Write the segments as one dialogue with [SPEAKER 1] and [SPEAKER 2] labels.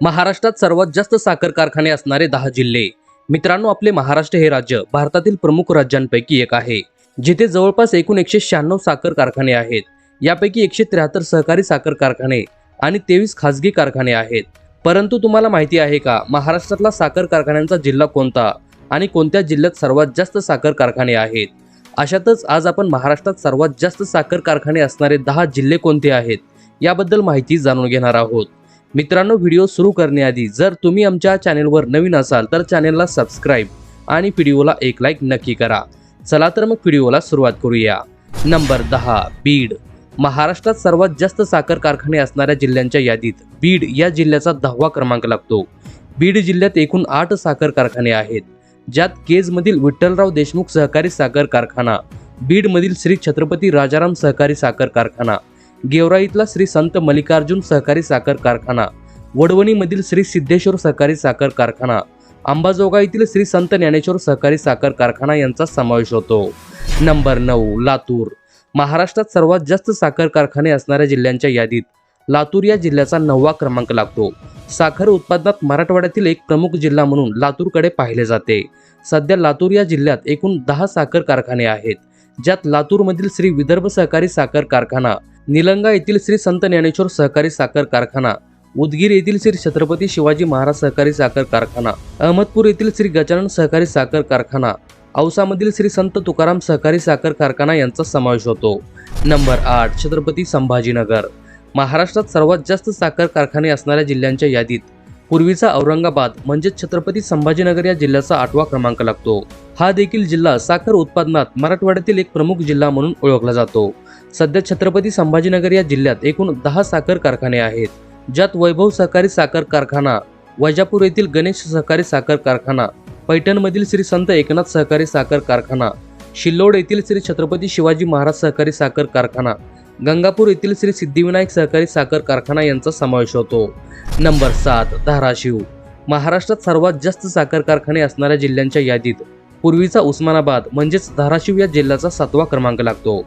[SPEAKER 1] महाराष्ट्रात सर्वात जास्त साखर कारखाने असणारे दहा जिल्हे. मित्रांनो आपले महाराष्ट्र हे राज्य भारतातील प्रमुख राज्यांपैकी एक आहे जिथे जवळपास एकूण एकशे शहाण्णव साखर कारखाने आहेत. यापैकी एकशे त्र्याहत्तर सहकारी साखर कारखाने आणि तेवीस खासगी कारखाने आहेत. परंतु तुम्हाला माहिती आहे का महाराष्ट्रातला साखर कारखान्यांचा जिल्हा कोणता आणि कोणत्या जिल्ह्यात सर्वात जास्त साखर कारखाने आहेत? अशातच आज आपण महाराष्ट्रात सर्वात जास्त साखर कारखाने असणारे दहा जिल्हे कोणते आहेत याबद्दल माहिती जाणून घेणार आहोत. मित्रांनो व्हिडिओ सुरू करण्याआधी जर तुम्ही आमच्या चॅनेलवर नवीन असाल तर चॅनेलला सबस्क्राईब आणि व्हिडिओला एक लाईक नक्की करा. चला तर मग व्हिडिओला सुरुवात करूया. नंबर दहा बीड. महाराष्ट्रात सर्वात जास्त साखर कारखाने असणाऱ्या जिल्ह्यांच्या यादीत बीड या जिल्ह्याचा दहावा क्रमांक लागतो. बीड जिल्ह्यात एकूण आठ साखर कारखाने आहेत ज्यात केजमधील विठ्ठलराव देशमुख सहकारी साखर कारखाना बीडमधील श्री छत्रपती राजाराम सहकारी साखर कारखाना गेवराईतला श्री संत मल्लिकार्जुन सहकारी साखर कारखाना. वडवणीमधील श्री सिद्धेश्वर सहकारी साखर कारखाना. अंबाजोगाईतील श्री संत ज्ञानेश्वर सहकारी साखर कारखाना यांचा समावेश होतो. नंबर नऊ लातूर. महाराष्ट्रात सर्वात जास्त साखर कारखाने असणाऱ्या जिल्ह्यांच्या यादीत लातूर या जिल्ह्याचा नववा क्रमांक लागतो. साखर उत्पादनात मराठवाड्यातील एक प्रमुख जिल्हा म्हणून लातूरकडे पाहिले जाते. सध्या लातूर या जिल्ह्यात एकूण दहा साखर कारखाने आहेत ज्यात लातूरमधील श्री विदर्भ सहकारी साखर कारखाना निलंगा येथील श्री संत ज्ञानेश्वर सहकारी साखर कारखाना उदगीर येथील श्री छत्रपती शिवाजी महाराज सहकारी साखर कारखाना अहमदपूर येथील श्री गजानन सहकारी साखर कारखाना औसामधील श्री संत तुकाराम सहकारी साखर कारखाना यांचा समावेश होतो. नंबर आठ छत्रपती संभाजीनगर. महाराष्ट्रात सर्वात जास्त साखर कारखाने असणाऱ्या जिल्ह्यांच्या यादीत पूर्वीचा औरंगाबाद म्हणजेच छत्रपती संभाजीनगर या जिल्ह्याचा आठवा क्रमांक लागतो. हा देखील जिल्हा साखर उत्पादनात मराठवाड्यातील एक प्रमुख जिल्हा म्हणून ओळखला जातो. सध्या छत्रपती संभाजीनगर या जिल्ह्यात एकूण दहा साखर कारखाने आहेत ज्यात वैभव सहकारी साखर कारखाना वैजापूर येथील गणेश सहकारी साखर कारखाना पैठणमधील श्री संत एकनाथ सहकारी साखर कारखाना शिल्लोड येथील श्री छत्रपती शिवाजी महाराज सहकारी साखर कारखाना गंगापूर येथील श्री सिद्धिविनायक सहकारी साखर कारखाना यांचा समावेश होतो. नंबर सात धाराशिव. महाराष्ट्रात सर्वात जास्त साखर कारखाने असणाऱ्या जिल्ह्यांच्या यादीत पूर्वीचा उस्मानाबाद म्हणजेच धाराशिव या जिल्ह्याचा सातवा क्रमांक लागतो.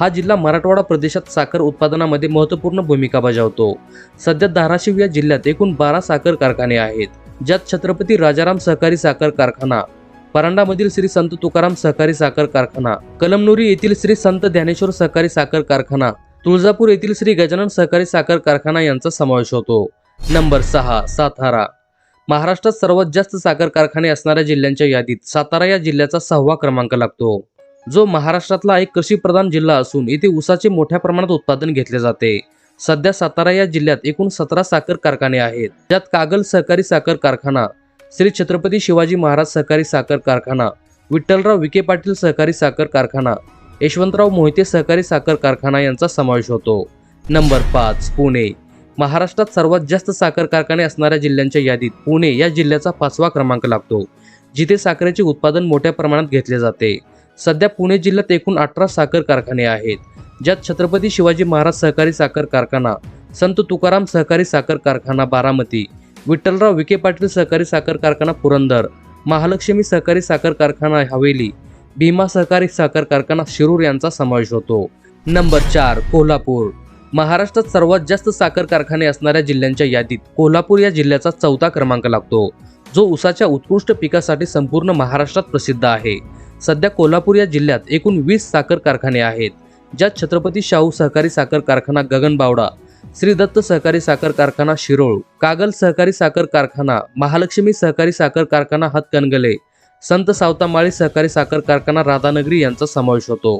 [SPEAKER 1] हा जिल्हा मराठवाडा प्रदेशात साखर उत्पादनामध्ये महत्त्वपूर्ण भूमिका बजावतो. सध्या धाराशिव या जिल्ह्यात एकूण बारा साखर कारखाने आहेत ज्यात छत्रपती राजाराम सहकारी साखर कारखाना परांडामधील श्री संत तुकाराम सहकारी साखर कारखाना कलमनुरी येथील श्री संत ज्ञानेश्वर सहकारी साखर कारखाना तुळजापूर येथील श्री गजानन सहकारी साखर कारखाना यांचा समावेश होतो. नंबर सहा सातारा. महाराष्ट्रात सर्वात जास्त साखर कारखाने असणाऱ्या जिल्ह्यांच्या यादीत सातारा या जिल्ह्याचा सहावा क्रमांक लागतो. जो महाराष्ट्रातला एक कृषीप्रधान जिल्हा असून येथे ऊसाचे मोठ्या प्रमाणात उत्पादन घेतले जाते. सध्या सातारा या जिल्ह्यात एकूण सतरा साखर कारखाने आहेत. ज्यात कागल सहकारी साखर कारखाना श्री छत्रपती शिवाजी महाराज सहकारी साखर कारखाना विठ्ठलराव विखे पाटील सहकारी साखर कारखाना यशवंतराव मोहिते सहकारी साखर कारखाना यांचा समावेश होतो. नंबर पाच पुणे. महाराष्ट्रात सर्वात जास्त साखर कारखाने असणाऱ्या जिल्ह्यांच्या यादीत पुणे या जिल्ह्याचा पाचवा क्रमांक लागतो जिथे साखरेचे उत्पादन मोठ्या प्रमाणात घेतले जाते. सध्या पुणे जिल्ह्यात एकूण अठरा साखर कारखाने आहेत ज्यात छत्रपती शिवाजी महाराज सहकारी साखर कारखाना संत तुकाराम सहकारी साखर कारखाना बारामती विठ्ठलराव विखे पाटील सहकारी साखर कारखाना पुरंदर महालक्ष्मी सहकारी साखर कारखाना हवेली भीमा सहकारी साखर कारखाना शिरूर यांचा समावेश होतो. नंबर चार कोल्हापूर. महाराष्ट्रात सर्वात जास्त साखर कारखाने असणाऱ्या जिल्ह्यांच्या यादीत कोल्हापूर या जिल्ह्याचा चौथा क्रमांक लागतो. जो उसाच्या उत्कृष्ट पिकासाठी संपूर्ण महाराष्ट्रात प्रसिद्ध आहे. सध्या कोल्हापूर या जिल्ह्यात एकूण वीस साखर कारखाने आहेत ज्यात छत्रपती शाहू सहकारी साखर कारखाना गगनबावडा श्री दत्त सहकारी साखर कारखाना शिरोळ कागल सहकारी साखर कारखाना महालक्ष्मी सहकारी साखर कारखाना हातकणगले संत सावतामाळी सहकारी साखर कारखाना राधानगरी यांचा समावेश होतो.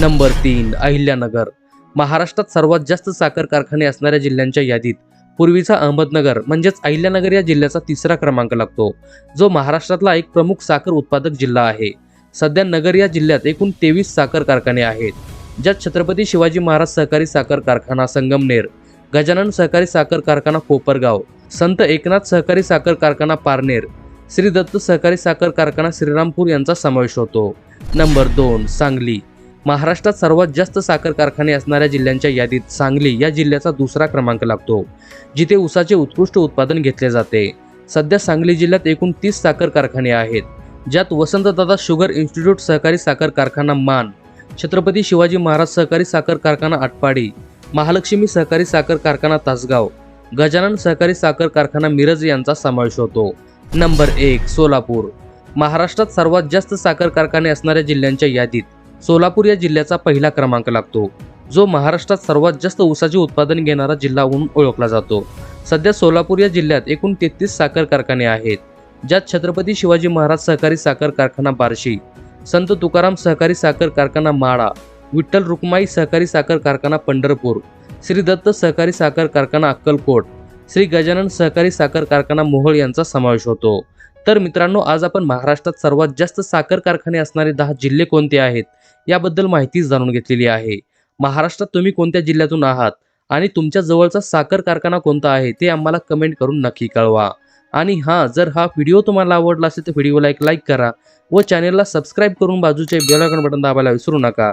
[SPEAKER 1] नंबर तीन अहिल्यानगर. महाराष्ट्रात सर्वात जास्त साखर कारखाने असणाऱ्या जिल्ह्यांच्या यादीत पूर्वीचा अहमदनगर म्हणजेच अहिल्यानगर या जिल्ह्याचा तिसरा क्रमांक लागतो जो महाराष्ट्रातला एक प्रमुख साखर उत्पादक जिल्हा आहे. सध्या नगर या जिल्ह्यात एकूण तेवीस साखर कारखाने आहेत ज्यात छत्रपती शिवाजी महाराज सहकारी साखर कारखाना संगमनेर गजानन सहकारी साखर कारखाना कोपरगाव संत एकनाथ सहकारी साखर कारखाना पारनेर श्री दत्त सहकारी साखर कारखाना श्रीरामपूर यांचा समावेश होतो. नंबर दोन सांगली. महाराष्ट्रात सर्वात जास्त साखर कारखाने असणाऱ्या जिल्ह्यांच्या यादीत सांगली या जिल्ह्याचा दुसरा क्रमांक लागतो जिथे ऊसाचे उत्कृष्ट उत्पादन घेतले जाते. सध्या सांगली जिल्ह्यात एकूण तीस साखर कारखाने आहेत ज्यात वसंतदादा शुगर इन्स्टिट्यूट सहकारी साखर कारखाना मान छत्रपती शिवाजी महाराज सहकारी साखर कारखाना आटपाडी महालक्ष्मी सहकारी साखर कारखाना तासगाव. गजानन सहकारी साखर कारखाना मिरज यांचा समावेश होतो. नंबर एक सोलापूर. महाराष्ट्रात सर्वात जास्त साखर कारखाने असणाऱ्या जिल्ह्यांच्या यादीत सोलापूर या जिल्ह्याचा पहिला क्रमांक लागतो. जो महाराष्ट्रात सर्वात जास्त ऊसाचे उत्पादन घेणारा जिल्हा म्हणून ओळखला जातो. सध्या सोलापूर या जिल्ह्यात एकूण तेहतीस साखर कारखाने आहेत ज्यात छत्रपती शिवाजी महाराज सहकारी साखर कारखाना बार्शी संत तुकाराम सहकारी साखर कारखाना माळा विठ्ठल रुक्माई सहकारी साखर कारखाना पंढरपूर. श्री दत्त सहकारी साखर कारखाना अक्कलकोट. श्री गजानन सहकारी साखर कारखाना मोहोळ यांचा समावेश होतो. तर मित्रांनो आज आपण महाराष्ट्रात सर्वात जास्त साखर कारखाने असणारे दहा जिल्हे कोणते आहेत? याबद्दल माहिती जाणून घेतलेली आहे. महाराष्ट्रात तुम्ही कोणत्या जिल्ह्यातून आहात? आणि तुमच्या जवळचा साखर कारखाना कोणता आहे? ते आम्हाला कमेंट करून नक्की कळवा. आणि हां जर हा व्हिडिओ तुम्हाला आवडला असेल तर व्हिडिओला एक लाईक करा व चॅनेलला सबस्क्राईब करून बाजूचे बेल बटन दाबायला विसरू नका.